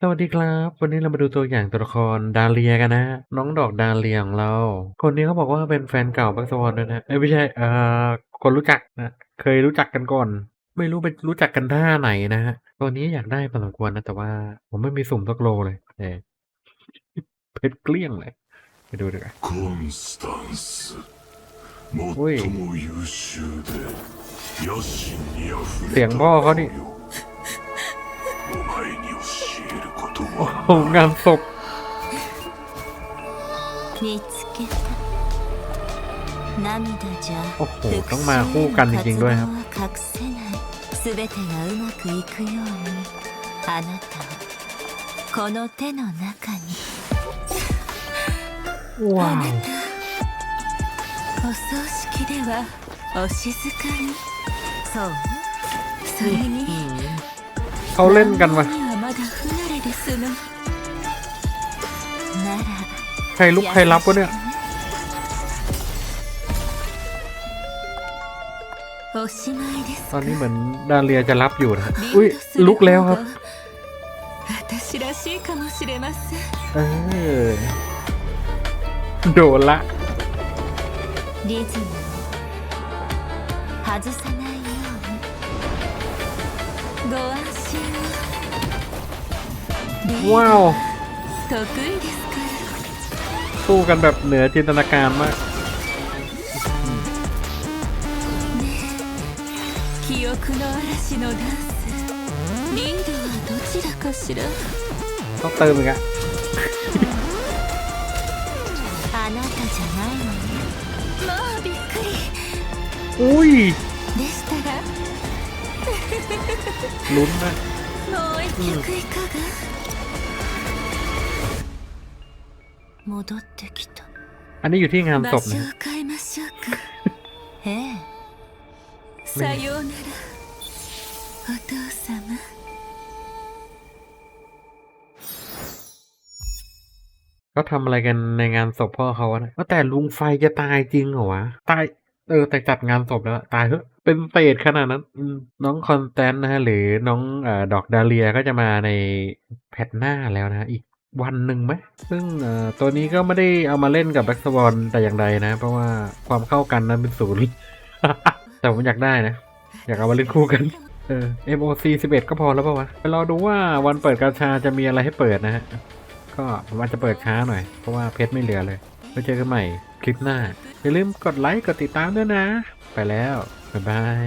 สวัสดีครับ วันนี้เรามาดูตัวอย่างตัวละครดาเลียกันนะ น้องดอกดาเลียของเรา คนนี้เขาบอกว่าเป็นแฟนเก่าบักสวอนด้วยนะเอ้ยไม่ใช่เอ่อคนรู้จักนะ เคยรู้จักกันก่อน ไม่รู้ไปรู้จักกันท่าไหนนะฮะตัวนี้อยากได้พอสมควรนะ แต่ว่าผมไม่มีสุ่มสักโลเลยเออ เพชรเกลี้ยงเลย ไปดูดีกว่า コンスタンスおい最も優秀で野心にあふ เสี れ ยง た พ่อเขานี่ โอ้ は โหงานศพ 見つけた涙じゃ โอ้โหต้องมาคู่กันจริงๆด้วยครับ 活動は隠せない全てがうまくいくようにあなたはこの手の中に ว้าว お葬式ではお静かにそうそれに เขาเล่นกันวะ 乱暴にはまだ不慣 れですのなら ใครลุกใครรับวะเนี่ย おしまいです ตอนนี้เหมือนดาเลียจะรับอยู่นะ อุ้ยลุกแล้วครับ 私らしいかもしれません เออ โดนละ リズムを外さないようにご安心をリーダー ว้าว 得意ですから สู้กันแบบเหนือจินตนาการมาก 記憶の嵐のダンスリードはどちらかしら ต้องเติมอีกอะ あなたじゃないのねもうびっくり อุ้ย でしたら ลุ้นนะ もう一曲いかが、 戻ってきた อันนี้อยู่ที่งานศ 場 พ 所 นะ を変えましょうかええさようならお父様 เขาทำอะไรกันในงานศพพ่อเขาวะนะว่าแต่ลุงไฟจะตายจริงเหรอวะ ตาย เออ แต่จัดงานศพแล้ว ตายเถอะเป็นเศษขนาดนั้นอืมน้องคอนแตนนะฮะ หรือน้องเอ่อดอกดาเลียก็จะมาในแพทหน้าแล้วนะฮะ อีก วันหนึ่งไหม ซึ่งตัวนี้ก็ไม่ได้เอามาเล่นกับแบ็กสวอนแต่อย่างใดนะ เพราะว่าความเข้ากันนั้นเป็นศูนย์แต่ผมอยากได้นะ อยากเอามาเล่นคู่กันเออ MOC 11 ก็พอแล้วป่าวะ ไปรอดูว่าวันเปิดกาชาจะมีอะไรให้เปิดนะฮะ ก็ผมอาจจะเปิดช้าหน่อย เพราะว่าเพชรไม่เหลือเลยไว้เจอกันใหม่คลิปหน้า อย่าลืมกดไลค์ กดติดตามด้วยนะ ไปแล้ว บ๊ายบาย